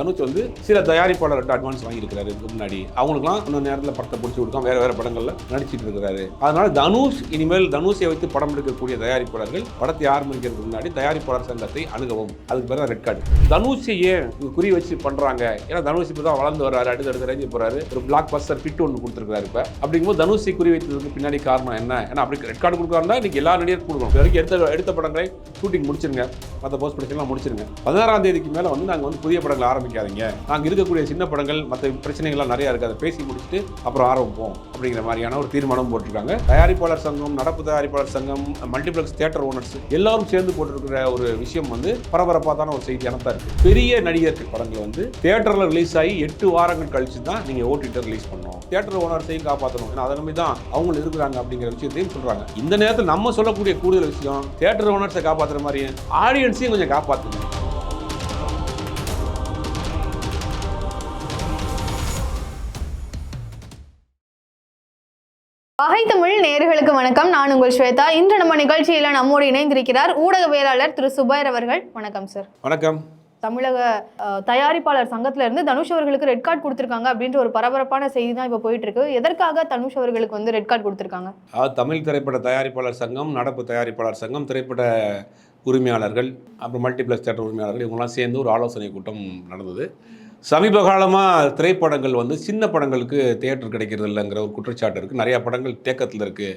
தனுஷ் வந்து சில தயாரிப்பாளர்கிட்ட அட்வான்ஸ் வாங்கியிருக்கிறாரு இதுக்கு முன்னாடி. அவங்களுக்குலாம் இன்னும் நேரத்தில் படத்தை பிடிச்சி கொடுக்காம வேற வேற படங்களில் நடிச்சிட்டு இருக்கிறாரு. அதனால தனுஷ் இனிமேல் தனுஷை வைத்து படம் எடுக்கக்கூடிய தயாரிப்பாளர்கள் படத்தை ஆரம்பிக்கிறதுக்கு முன்னாடி தயாரிப்பாளர் சங்கத்தை அணுகவும். அதுக்கு பேர் ரெட் கார்டு தனுஷை ஏன் குறி வச்சு பண்றாங்க? ஏன்னா தனுஷ் இப்போ தான் வளர்ந்து வர்றாரு அடுத்த அடுத்த ரேஞ்சு போறாரு. ஒரு பிளாக் பஸ்டர் பிட் ஒன்று கொடுத்துருக்காரு இப்போ. அப்படிங்கும்போது தனுஷை குறி வைத்ததுக்கு பின்னாடி காரணம் என்ன? ஏன்னா அப்படி ரெட் கார்டு கொடுக்காருன்னா இன்னைக்கு எல்லா நடிகருக்கும் கொடுக்கணும். வரைக்கும் எடுத்த எடுத்த படங்களை ஷூட்டிங் முடிச்சிருங்க. மற்ற போஸ்ட் ப்ரொடக்ஷன்லாம் முடிச்சிருங்க. பதினாறாம் தேதிக்கு மேலே வந்து நாங்கள் வந்து புதிய படங்கள் ஆரம்பிக்காதீங்க நாங்கள் இருக்கக்கூடிய சின்ன படங்கள் மற்ற பிரச்சனைகள்லாம் நிறையா இருக்குது அதை பேசி முடிச்சுட்டு அப்புறம் ஆரம்பிப்போம் அப்படிங்கிற மாதிரியான ஒரு தீர்மானம் போட்டிருக்காங்க. தயாரிப்பாளர் சங்கம் நடப்பு தயாரிப்பாளர் சங்கம் மல்டிப்ளெக்ஸ் தியேட்டர் ஓனர்ஸ் எல்லாரும் சேர்ந்து போட்டிருக்கிற ஒரு விஷயம் வந்து பரபரப்பாதான ஒரு செய்தியான தான் இருக்குது பெரிய நடிகர்கள் படங்கள் வந்து தியேட்டரில் ரிலீஸ் ஆகி எட்டு வாரங்கள் கழிச்சு தான் நீங்கள் ஓடிட்டர் ரிலீஸ் பண்ணணும். தியேட்டர் ஓனர்ஸையும் காப்பாற்றணும் ஏன்னா அதை நம்பி தான் அவங்க இருக்கிறாங்க அப்படிங்கிற விஷயத்தையும் சொல்கிறாங்க இந்த நேரத்தில் நம்ம சொல்லக்கூடிய கூடுதல் விஷயம் தியேட்டர் ஓனர்ஸை காப்பாற்றுற மாதிரியும் ஆடியன்ஸையும் கொஞ்சம் காப்பாற்றணும் வகை தமிழ் நேயர்களுக்கு வணக்கம். நான் உங்கள் ஸ்வேதா. இன்று நம்ம நிகழ்ச்சியில நம்மோடு இணைந்திருக்கிறார் ஊடகவியலாளர் திரு சுபைர் அவர்கள். வணக்கம் சார் வணக்கம். தமிழக தயாரிப்பாளர் சங்கத்துல இருந்து தனுஷ் அவர்களுக்கு ரெட் கார்டு கொடுத்திருக்காங்க அப்படின்ற ஒரு பரபரப்பான செய்தி தான் இப்போ போயிட்டு இருக்கு எதற்காக தனுஷ் அவர்களுக்கு வந்து ரெட் கார்டு கொடுத்திருக்காங்க? அதாவது தமிழ் திரைப்பட தயாரிப்பாளர் சங்கம் நடப்பு தயாரிப்பாளர் சங்கம் திரைப்பட உரிமையாளர்கள் அப்புறம் மல்டிப்ளெக்ஸ் தேட்டர் உரிமையாளர்கள் இவங்கெல்லாம் சேர்ந்து ஒரு ஆலோசனை கூட்டம் நடந்தது. சமீப காலமாக திரைப்படங்கள் வந்து சின்ன படங்களுக்கு தேட்டர் கிடைக்கிறது இல்லைங்கிற ஒரு குற்றச்சாட்டு இருக்குது நிறையா படங்கள் தேக்கத்தில் இருக்குது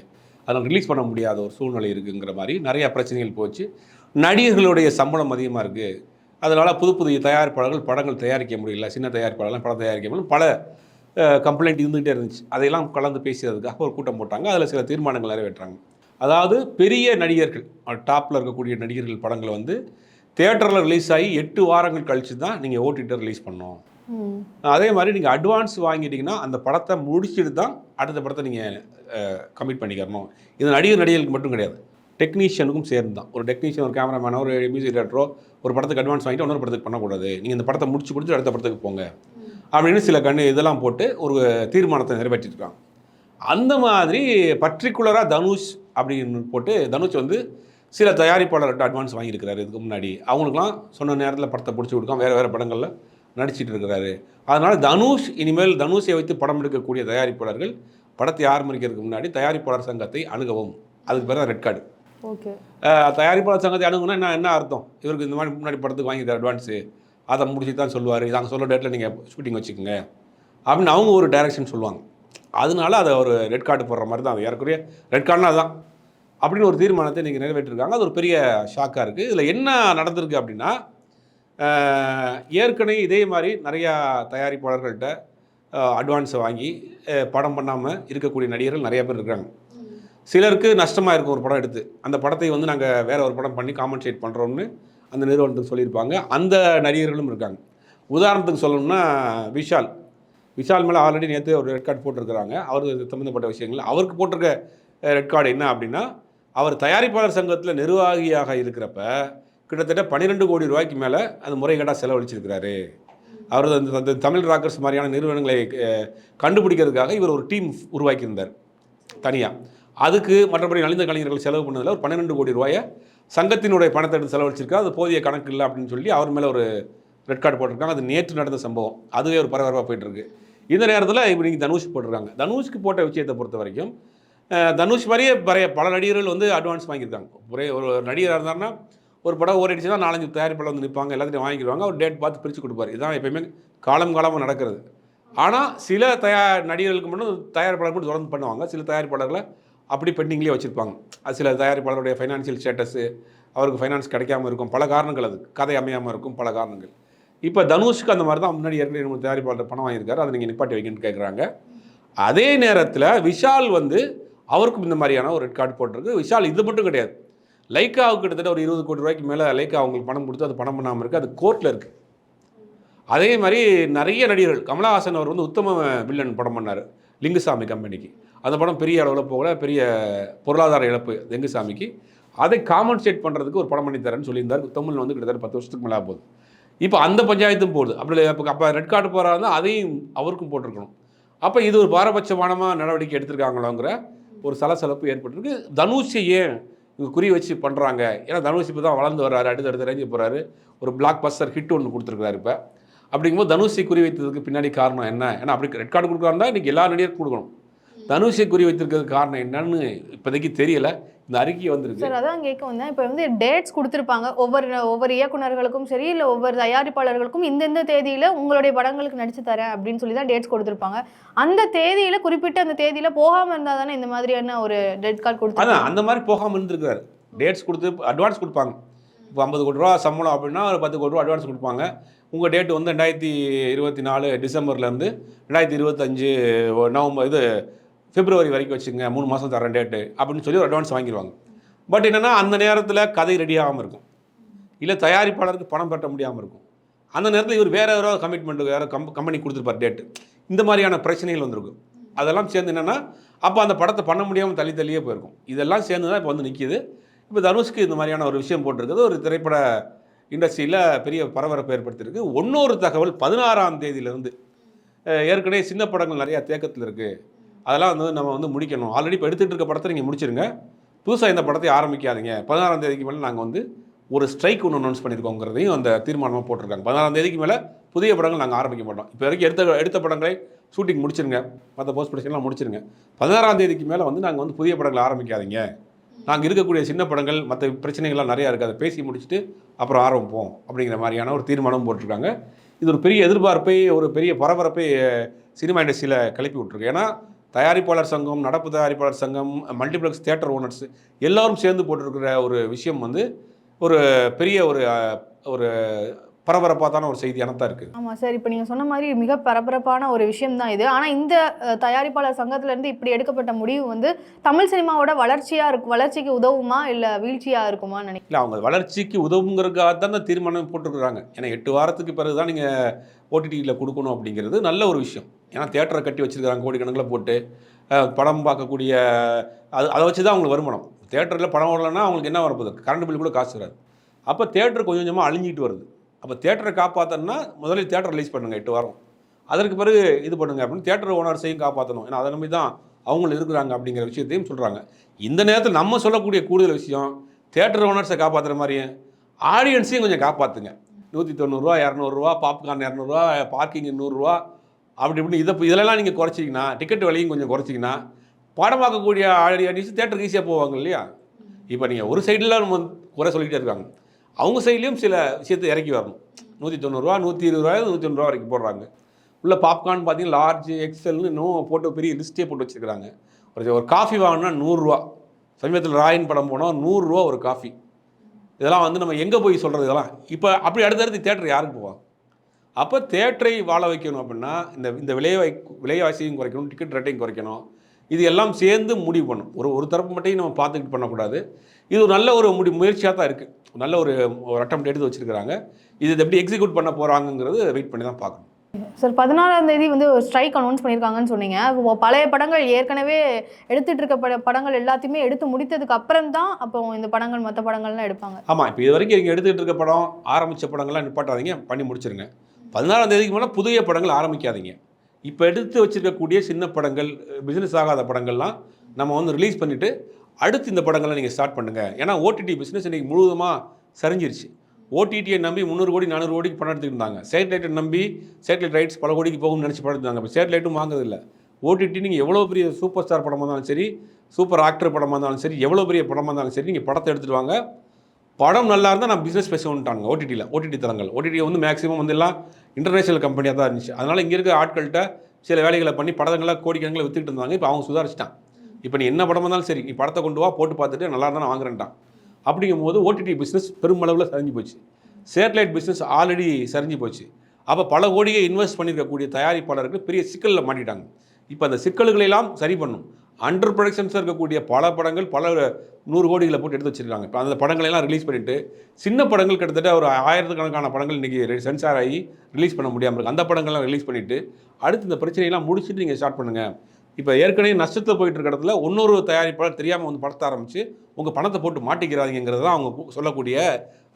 அதனால் ரிலீஸ் பண்ண முடியாத ஒரு சூழ்நிலை இருக்குங்கிற மாதிரி நிறையா பிரச்சனைகள் போச்சு. நடிகர்களுடைய சம்பளம் அதிகமாக இருக்குது அதனால் புது புதிய தயாரிப்பாளர்கள் படங்கள் தயாரிக்க முடியல. சின்ன தயாரிப்பாளர்கள் படம் தயாரிக்க முடியல. பல கம்ப்ளைண்ட் இருந்துகிட்டே இருந்துச்சு. அதையெல்லாம் கலந்து பேசியதுக்காக ஒரு கூட்டம் போட்டாங்க. அதில் சில தீர்மானங்கள் நிறைவேற்றாங்க. அதாவது பெரிய நடிகர்கள் டாப்பில் இருக்கக்கூடிய நடிகர்கள் படங்களை வந்து தியேட்டரில் ரிலீஸ் ஆகி எட்டு வாரங்கள் கழிச்சு தான் நீங்கள் ஓடிட்டர் ரிலீஸ் பண்ணணும். ம். அதே மாதிரி நீங்கள் அட்வான்ஸ் வாங்கிட்டீங்கன்னா அந்த படத்தை முடிச்சுட்டு தான் அடுத்த படத்தை நீங்கள் கமிட் பண்ணிக்கிறணும். இது நடிகர் நடிகர்களுக்கு மட்டும் கிடையாது. டெக்னீஷியனுக்கும் சேர்ந்து தான். ஒரு டெக்னீஷியன் ஒரு கேமராமேனோ ஒரு மியூசிக் டேரக்டரோ ஒரு படத்துக்கு அட்வான்ஸ் வாங்கிட்டு இன்னொரு படத்துக்கு பண்ணக்கூடாது. நீங்கள் இந்த படத்தை முடிச்சு கொடுத்து அடுத்த படத்துக்கு போங்க. அப்படின்னு சில கண்ணு இதெல்லாம் போட்டு ஒரு தீர்மானத்தை நிறைவேற்றிருக்காங்க. அந்த மாதிரி பர்டிகுலராக தனுஷ் அப்படின்னு போட்டு தனுஷ் வந்து சில தயாரிப்பாளர்கிட்ட அட்வான்ஸ் வாங்கியிருக்கிறாரு இதுக்கு முன்னாடி. அவங்களுக்குலாம் சொன்ன நேரத்தில் படத்தை பிடிச்சி கொடுக்காம வேறு வேறு படங்களில் நடிச்சிட்டு இருக்கிறாரு. அதனால் தனுஷ் இனிமேல் தனுஷை வைத்து படம் எடுக்கக்கூடிய தயாரிப்பாளர்கள் படத்தை ஆரம்பிக்கிறதுக்கு முன்னாடி தயாரிப்பாளர் சங்கத்தை அணுகவும். அதுக்கு பேர் தான் ரெட் கார்டு ஓகே. தயாரிப்பாளர் சங்கத்தை அணுகுனா என்ன என்ன அர்த்தம்? இவருக்கு இந்த மாதிரி முன்னாடி படத்துக்கு வாங்கியிருக்காரு அட்வான்ஸு அதை முடிச்சு தான் சொல்லுவார். நாங்கள் சொல்ல டேட்டில் நீங்கள் ஷூட்டிங் வச்சுக்கோங்க. அப்படின்னு அவங்க ஒரு டைரக்ஷன் சொல்லுவாங்க. அதனால அதை ஒரு ரெட் கார்டு போடுற மாதிரி தான். அது ஏறக்குறைய ரெட் கார்டுனா அதுதான் அப்படின்னு ஒரு தீர்மானத்தை இன்றைக்கி நிறைவேற்றிருக்காங்க. அது ஒரு பெரிய ஷாக்காக இருக்குது இதில் என்ன நடந்திருக்கு அப்படின்னா ஏற்கனவே இதே மாதிரி நிறையா தயாரிப்பாளர்கள்ட்ட அட்வான்ஸை வாங்கி படம் பண்ணாமல் இருக்கக்கூடிய நடிகர்கள் நிறையா பேர் இருக்காங்க. சிலருக்கு நஷ்டமாக இருக்கும் ஒரு படம் எடுத்து. அந்த படத்தை வந்து நாங்கள் வேறு ஒரு படம் பண்ணி காம்பன்சேட் பண்ணுறோம்னு அந்த நிறுவனத்துக்கு சொல்லியிருப்பாங்க. அந்த நடிகர்களும் இருக்காங்க. உதாரணத்துக்கு சொல்லணும்னா விஷால். விஷால் மேலே ஆல்ரெடி நேற்று ஒரு ரெட் கார்டு போட்டிருக்கிறாங்க. அவர் சம்மந்தப்பட்ட விஷயங்கள். அவருக்கு போட்டிருக்க ரெட் கார்டு என்ன அப்படின்னா அவர் தயாரிப்பாளர் சங்கத்தில் நிர்வாகியாக இருக்கிறப்ப கிட்டத்தட்ட பன்னிரெண்டு கோடி ரூபாய்க்கு மேலே அது முறைகேடாக செலவழிச்சிருக்கிறாரு. அவர் அந்த அந்த தமிழ் ராக்கர்ஸ் மாதிரியான நிறுவனங்களை கண்டுபிடிக்கிறதுக்காக இவர் ஒரு டீம் உருவாக்கியிருந்தார் தனியாக அதுக்கு மற்றபடி நலிந்த கலைஞர்கள் செலவு பண்ணதில் ஒரு பன்னிரெண்டு கோடி ரூபாயை சங்கத்தினுடைய பணத்தை எடுத்து செலவழிச்சிருக்கா அது போதிய கணக்கு இல்லை அப்படின்னு சொல்லி அவர் மேலே ஒரு ரெட் கார்டு போட்டிருக்காங்க. அது நேற்று நடந்த சம்பவம். அதுவே ஒரு பரபரப்பாக போயிட்டுருக்கு இந்த நேரத்தில் இப்போ நீங்கள் தனுஷ் போட்டிருக்காங்க. தனுஷ்க்கு போட்ட விஷயத்தை பொறுத்த வரைக்கும் தனுஷ் மாதிரியே பறைய பல நடிகர்கள் வந்து அட்வான்ஸ் வாங்கியிருக்காங்க. ஒரே ஒரு நடிகராக இருந்தாருன்னா ஒரு படம் ஓடிடுச்சுன்னா நாலஞ்சு தயாரிப்பாளர் வந்து நிற்பாங்க எல்லாத்தையும் வாங்கிடுவாங்க ஒரு டேட் பார்த்து பிரித்து கொடுப்பாரு. இதான் எப்பயுமே காலம் காலமாக நடக்கிறது. ஆனால் சில தயார் நடிகர்களுக்கு மட்டும் தயாரிப்பாளர் மட்டும் தொடர்ந்து பண்ணுவாங்க. சில தயாரிப்பாளர்களை அப்படி பெண்டிங்லேயே வச்சுருப்பாங்க. அது சில தயாரிப்பாளருடைய ஃபைனான்சியல் ஸ்டேட்டஸு அவருக்கு ஃபைனான்ஸ் கிடைக்காம இருக்கும். பல காரணங்கள் அது. கதை அமையாமல் இருக்கும் பல காரணங்கள். இப்போ தனுஷுக்கு அந்த மாதிரி தான் முன்னாடி ஏற்கனவே நம்ம தயாரிப்பாளர் பணம் வாங்கியிருக்காரு. அதை நீங்கள் நிப்பாட்டி வைக்கணும்னு கேட்குறாங்க அதே நேரத்தில் விஷால் வந்து அவருக்கும் இந்த மாதிரியான ஒரு ரெட் கார்டு போட்டிருக்கு. விஷால் இது மட்டும் கிடையாது. லைக்காவுக்கு கிட்டத்தட்ட ஒரு இருபது கோடி ரூபாய்க்கு மேலே லைக்கா அவங்களுக்கு பணம் கொடுத்து அது பணம் பண்ணாமல் இருக்குது அது கோர்ட்டில் இருக்குது அதே மாதிரி நிறைய நடிகர்கள் கமலஹாசன் அவர் வந்து உத்தம வில்லன் படம் பண்ணார் லிங்குசாமி கம்பெனிக்கு. அந்த படம் பெரிய அளவில் போகல பெரிய பொருளாதார இழப்பு லிங்குசாமிக்கு. அதை காமன்சேட் பண்ணுறதுக்கு ஒரு படம் பண்ணி தரேன்னு சொல்லியிருந்தார். தமிழ் வந்து கிட்டத்தட்ட பத்து வருஷத்துக்கு மேலே போகுது இப்போ அந்த பஞ்சாயத்தும் போகுது. அப்படி இப்போ அப்போ ரெட் கார்டு போகிறாருன்னா அதையும் அவருக்கும் போட்டிருக்கணும். அப்போ இது ஒரு பாரபட்சமானமாக நடவடிக்கை எடுத்திருக்காங்களோங்கிற ஒரு சலசலப்பு ஏற்பட்டிருக்கு. தனுஷை ஏன் இவங்க குறி வச்சு பண்ணுறாங்க ஏன்னா தனுஷ் இப்போ தான் வளர்ந்து வர்றாரு அடுத்தடுத்த ரேஞ்சு போகிறாரு ஒரு பிளாக் பஸ்டர் ஹிட் ஒன்று கொடுத்துருக்காரு இப்போ. அப்படிங்கும்போது தனுஷை குறி வைத்ததுக்கு பின்னாடி காரணம் என்ன? ஏன்னா அப்படி ரெட் கார்டு கொடுக்குறாருந்தா இன்றைக்கி எல்லா நடிகருக்கும் கொடுக்கணும். தனுஷை குறி வைத்திருக்கிறதுக்கு காரணம் என்னன்னு இப்போதைக்கு தெரியல. இந்த அறிக்கை வந்திருக்கு. சார் அதான் கேட்க வந்தேன். இப்போ வந்து டேட்ஸ் கொடுத்துருப்பாங்க. ஒவ்வொரு ஒவ்வொரு இயக்குனர்களுக்கும் சரி இல்லை ஒவ்வொரு தயாரிப்பாளர்களுக்கும் இந்தந்த தேதியில உங்களுடைய படங்களுக்கு நடிச்சு தரேன் அப்படின்னு சொல்லி தான் டேட்ஸ் கொடுத்துருப்பாங்க. அந்த தேதியில குறிப்பிட்ட அந்த தேதியில போகாம இருந்தா தானே இந்த மாதிரியான ஒரு ரெட் கார்டு கொடுத்து அதான் அந்த மாதிரி போகாமல் இருந்திருக்காரு டேட்ஸ் கொடுத்து அட்வான்ஸ் கொடுப்பாங்க. இப்போ ஐம்பது கோடி ரூபா சம்பளம் அப்படின்னா ஒரு பத்து கோடி ரூபா அட்வான்ஸ் கொடுப்பாங்க. உங்கள் டேட் வந்து ரெண்டாயிரத்தி இருபத்தி நாலு டிசம்பர்லேருந்து ரெண்டாயிரத்தி இருபத்தஞ்சு நவம்பர் இது பிப்ரவரி வரைக்கும் வச்சுங்க மூணு மாதம் தரேன் டேட்டு அப்படின்னு சொல்லி ஒரு அட்வான்ஸ் வாங்கிடுவாங்க பட் என்னென்னா அந்த நேரத்தில் கதை ரெடி ஆகாமல் இருக்கும். இல்லை தயாரிப்பாளருக்கு பணம் பெற்ற முடியாமல் இருக்கும். அந்த நேரத்தில் இவர் வேறு யாரோ கமிட்மெண்ட் வேறு கம் கம்பெனி கொடுத்துருப்பார் டேட்டு இந்த மாதிரியான பிரச்சனைகள் வந்திருக்கும் அதெல்லாம் சேர்ந்து என்னென்னா அப்போ அந்த படத்தை பண்ண முடியாமல் தள்ளி தள்ளியே போயிருக்கும். இதெல்லாம் சேர்ந்து தான் இப்போ வந்து நிற்கிது இப்போ தனுஷ்க்கு இந்த மாதிரியான ஒரு விஷயம் போட்டிருக்குது ஒரு திரைப்பட இண்டஸ்ட்ரியில் பெரிய பரபரப்பு ஏற்படுத்தியிருக்கு. இன்னொரு தகவல் பதினாறாம் தேதியிலேருந்து ஏற்கனவே சின்ன படங்கள் நிறையா தேக்கத்தில் இருக்குது அதெல்லாம் வந்து நம்ம வந்து முடிக்கணும். ஆல்ரெடி இப்போ எடுத்துகிட்டு இருக்க படத்தை நீங்கள் முடிச்சிருங்க. புதுசாக இந்த படத்தை ஆரம்பிக்காதீங்க. பதினாறாம் தேதிக்கு மேலே நாங்கள் வந்து ஒரு ஸ்ட்ரைக் ஒன்று அனௌன்ஸ் பண்ணியிருக்கோங்கிறதையும் அந்த தீர்மானமாக போட்டிருக்காங்க. பதினாறாம் தேதிக்கு மேலே புதிய படங்கள் நாங்கள் ஆரம்பிக்க மாட்டோம். இப்போ வரைக்கும் எடுத்த எடுத்த படங்களை ஷூட்டிங் முடிச்சிருங்க. மற்ற போஸ்ட் ப்ரொடக்ஷன்லாம் முடிச்சிருங்க. பதினாறாம் தேதிக்கு மேலே வந்து நாங்கள் வந்து புதிய படங்களை ஆரம்பிக்காதீங்க. நாங்கள் இருக்கக்கூடிய சின்ன படங்கள் மற்ற பிரச்சனைகள்லாம் நிறையா இருக்குது அதை பேசி முடிச்சுட்டு அப்புறம் ஆரம்பிப்போம் அப்படிங்கிற மாதிரியான ஒரு தீர்மானம் போட்டிருக்காங்க. இது ஒரு பெரிய எதிர்பார்ப்பை ஒரு பெரிய பரபரப்பை சினிமா இண்டஸ்ட்ரியில் கிளப்பி விட்ருக்கு ஏன்னா தயாரிப்பாளர் சங்கம் நடப்பு தயாரிப்பாளர் சங்கம் மல்டிப்ளெக்ஸ் தியேட்டர் ஓனர்ஸ் எல்லாரும் சேர்ந்து போட்டிருக்கிற ஒரு விஷயம் வந்து ஒரு பெரிய ஒரு ஒரு பரபரப்பான ஒரு செய்தியான தான் இருக்குது ஆமா சார் இப்போ நீங்க சொன்ன மாதிரி மிக பரபரப்பான ஒரு விஷயம் தான் இது. ஆனா இந்த தயாரிப்பாளர் சங்கத்துல இருந்து இப்படி எடுக்கப்பட்ட முடிவு வந்து தமிழ் சினிமாவோட வளர்ச்சியா இருக்கு வளர்ச்சிக்கு உதவுமா இல்ல வீழ்ச்சியா இருக்குமா நினைக்கிறேன் இல்லை அவங்க வளர்ச்சிக்கு உதவுங்கிறதுக்காக தான் இந்த தீர்மானம் போட்டிருக்கிறாங்க. ஏன்னா எட்டு வாரத்துக்கு பிறகு தான் நீங்கள் ஓடிடியில் கொடுக்கணும் அப்படிங்கிறது நல்ல ஒரு விஷயம். ஏன்னா தேட்டரை கட்டி வச்சிருக்காங்க கோடிக்கணக்கில் போட்டு படம் பார்க்கக்கூடிய அது அதை வச்சு தான் அவங்களுக்கு வருமானம். தேட்டரில் படம் ஓடலைன்னா அவங்களுக்கு என்ன வரப்போகுது? கரண்ட் பில் கூட காசு வராது. அப்போ தேட்டர் கொஞ்சம் கொஞ்சமாக அழிஞ்சிட்டு வருது. அப்போ தேட்டரை காப்பாற்றணும்னா முதலில் தேட்டர் ரிலீஸ் பண்ணுங்கள் எட்டு வாரம். அதற்கு பிறகு இது பண்ணுங்க அப்படின்னு தேட்டர் ஓனர்ஸையும் காப்பாற்றணும் ஏன்னா அதை நம்பி தான் அவங்களும் இருக்கிறாங்க அப்படிங்கிற விஷயத்தையும் சொல்கிறாங்க இந்த நேரத்தில் நம்ம சொல்லக்கூடிய கூடுதல் விஷயம் தேட்டர் ஓனர்ஸை காப்பாற்றுற மாதிரியும் ஆடியன்ஸையும் கொஞ்சம் காப்பாற்றுங்க நூற்றி தொண்ணூறுரூவா இரநூறுவா பாப்கார்ன் இரநூறுவா பார்க்கிங் நூறுரூவா அப்படி இப்படி இதை இதெல்லாம் நீங்கள் குறைச்சிங்கன்னா டிக்கெட் விலையும் கொஞ்சம் குறைச்சிங்கன்னா படம் பார்க்கக்கூடிய ஆடியன்ஸ் தேட்டருக்கு ஈஸியாக போவாங்க இல்லையா? இப்போ நீங்கள் ஒரு சைடில் நம்ம குறை சொல்லிக்கிட்டே இருக்காங்க. அவங்க சைட்லேயும் சில விஷயத்தை இறக்கி வரணும். நூற்றி தொண்ணூறுரூவா நூற்றி இருபது ரூபாய் நூற்றி ரூபா வரைக்கும் போடுறாங்க. உள்ள பாப்கார்ன் பார்த்தீங்கன்னா லார்ஜ் எக்ஸல்னு இன்னும் போட்டு பெரிய லிஸ்ட்டே போட்டு வச்சுருக்காங்க ஒரு ஒரு காஃபி வாங்கினா நூறுரூவா. சமீபத்தில் ராயன் படம் போனால் நூறுரூவா ஒரு காஃபி இதெல்லாம் வந்து நம்ம எங்கே போய் சொல்கிறது இதெல்லாம்? இப்போ அப்படி அடுத்தடுத்து தேட்டர் யாருக்கு போவாங்க? அப்போ தேட்டரை வாழ வைக்கணும் அப்படின்னா இந்த இந்த விலையை விலைவாசியும் குறைக்கணும் டிக்கெட் ரேட்டையும் குறைக்கணும். இது எல்லாம் சேர்ந்து முடிவு பண்ணும் ஒரு ஒரு தரப்பு மட்டும் நம்ம பார்த்துக்கிட்டு பண்ணக்கூடாது. இது ஒரு நல்ல ஒரு முடி முயற்சியாக தான் இருக்குது நல்ல ஒரு ஒரு அட்டம் எடுத்து வச்சுருக்கிறாங்க. இது எப்படி எக்ஸிக்யூட் பண்ண போகிறாங்கங்கிறது வெயிட் பண்ணி தான் பார்க்கணும். சார் பதினாறாம் தேதி வந்து ஒரு ஸ்ட்ரைக் அனௌன்ஸ் பண்ணியிருக்காங்கன்னு சொன்னீங்க. பழைய படங்கள் ஏற்கனவே எடுத்துட்டு இருக்க பட படங்கள் எல்லாத்தையுமே எடுத்து முடித்ததுக்கு அப்புறம் தான் அப்போ இந்த படங்கள் மற்ற படங்கள்லாம் எடுப்பாங்க. ஆமாம் இப்போ இது வரைக்கும் நீங்கள் எடுத்துக்கிட்டு இருக்க படம் ஆரம்பித்த படங்கள்லாம் நிப்பாட்டாதீங்க பண்ணி முடிச்சிருங்க. பதினாறாம் தேதிக்கு மேலே புதிய படங்கள் ஆரம்பிக்காதீங்க. இப்போ எடுத்து வச்சிருக்கக்கூடிய சின்ன படங்கள் பிஸ்னஸ் ஆகாத படங்கள்லாம் நம்ம வந்து ரிலீஸ் பண்ணிவிட்டு அடுத்து இந்த படங்களை நீங்கள் ஸ்டார்ட் பண்ணுங்கள் ஏன்னா ஓடிடி பிஸ்னஸ் இன்றைக்கி முழுவதுமாக சரிஞ்சிருச்சு. ஓடிடியை நம்பி முந்நூறு கோடி நானூறு கோடிக்கு பணம் எடுத்துக்கிட்டு இருந்தாங்க. சேட்டலைட்டை நம்பி சேட்டலைட் ரைட்ஸ் பல கோடிக்கு போகும்னு நினச்சி படம் எடுத்தாங்க இப்போ சேட்டலைட்டும் வாங்குறதில்ல ஓடிடி நீங்கள் எவ்வளோ பெரிய சூப்பர் ஸ்டார் படமாக இருந்தாலும் சரி சூப்பர் ஆக்டர் படமாக இருந்தாலும் சரி எவ்வளோ பெரிய படமாக இருந்தாலும் சரி நீங்கள் படத்தை எடுத்துகிட்டு வாங்க. படம் நல்லா இருந்தால் நான் பிஸ்னஸ் பேசணுன்ட்டாங்க ஓடிடியில் ஓடிடி தளங்கள். ஓடிடியை வந்து மேக்ஸிமம் வந்து எல்லாம் இன்டர்நேஷனல் கம்பெனியாக தான் இருந்துச்சு. அதனால் இங்கே இருக்க ஆட்கள்கிட்ட சில வேலைகளை பண்ணி படங்களை கோடிக்கணக்கில் வித்துக்கிட்டு இருந்தாங்க. இப்போ அவங்க சுதாரிச்சிட்டான் இப்போ நீ என்ன படமாக இருந்தாலும் சரி நீ படத்தை கொண்டு வா போட்டு பார்த்துட்டு நல்லா இருந்தால் நான் வாங்குறேன்ட்டான். அப்படிங்கும்போது ஓடிடி பிஸ்னஸ் பெருமளவில் சரிஞ்சு போச்சு. சேட்டலைட் பிஸ்னஸ் ஆல்ரெடி சரிஞ்சு போச்சு. அப்போ பல கோடியை இன்வெஸ்ட் பண்ணியிருக்கக்கூடிய தயாரிப்பாளர்கள் பெரிய சிக்கலில் மாட்டிட்டாங்க. இப்போ அந்த சிக்கல்களெல்லாம் சரி பண்ணும். அண்டர் ப்ரொடக்ஷன்ஸ் இருக்கக்கூடிய பல படங்கள் பல நூறு கோடிகளை போட்டு எடுத்து வச்சிருக்காங்க. இப்போ அந்த படங்களெல்லாம் ரிலீஸ் பண்ணிவிட்டு சின்ன படங்கள் கிட்டத்தட்ட ஒரு ஆயிரத்துக்கணக்கான படங்கள் இன்றைக்கி சென்சார் ஆகி ரிலீஸ் பண்ண முடியாமல் இருக்குது அந்த படங்கள்லாம் ரிலீஸ் பண்ணிவிட்டு அடுத்து இந்த பிரச்சனையெல்லாம் முடிச்சுட்டு நீங்கள் ஸ்டார்ட் பண்ணுங்கள் இப்போ ஏற்கனவே நஷ்டத்தில் போயிட்டு இருக்க இடத்துல இன்னொரு தயாரிப்பாளர் தெரியாமல் வந்து படத்தை ஆரம்பித்து உங்கள் பணத்தை போட்டு மாட்டிக்கிறாதீங்கிறது தான் அவங்க சொல்லக்கூடிய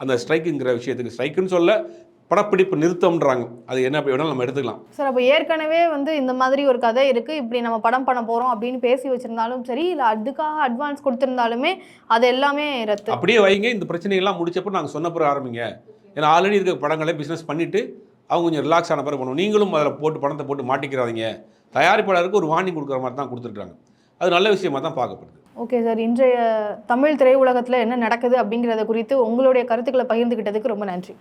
அந்த ஸ்ட்ரைக்குங்கிற விஷயத்துக்கு ஸ்ட்ரைக்குன்னு சொல்ல படப்பிடிப்பு நிறுத்தம்ன்றாங்க. அது என்ன வேணாலும் நம்ம எடுத்துக்கலாம். சார் அப்போ ஏற்கனவே வந்து இந்த மாதிரி ஒரு கதை இருக்கு. இப்படி நம்ம படம் பண்ண போறோம் அப்படின்னு பேசி வச்சிருந்தாலும் சரி இல்லை அதுக்காக அட்வான்ஸ் கொடுத்திருந்தாலுமே அது எல்லாமே ரத்து. அப்படியே வைங்க. இந்த பிரச்சனையெல்லாம் முடிச்சப்போ நாங்கள் சொன்ன பிறகு ஆரம்பிங்க. ஏன்னா ஆல்ரெடி இருக்க படங்களை பிஸ்னஸ் பண்ணிவிட்டு அவங்க கொஞ்சம் ரிலாக்ஸ் ஆன பிறகு பண்ணுவோம். நீங்களும் அதில் போட்டு பணத்தை போட்டு மாட்டிக்கிறாதீங்க. தயாரிப்பாளருக்கு ஒரு வார்னிங் கொடுக்குற மாதிரி தான் கொடுத்துருக்காங்க அது நல்ல விஷயமா தான் பார்க்கப்படுது. ஓகே சார் இன்றைய தமிழ் திரையுலகத்தில் என்ன நடக்குது அப்படிங்கிறத குறித்து உங்களுடைய கருத்துக்களை பகிர்ந்துக்கிட்டதுக்கு ரொம்ப நன்றி.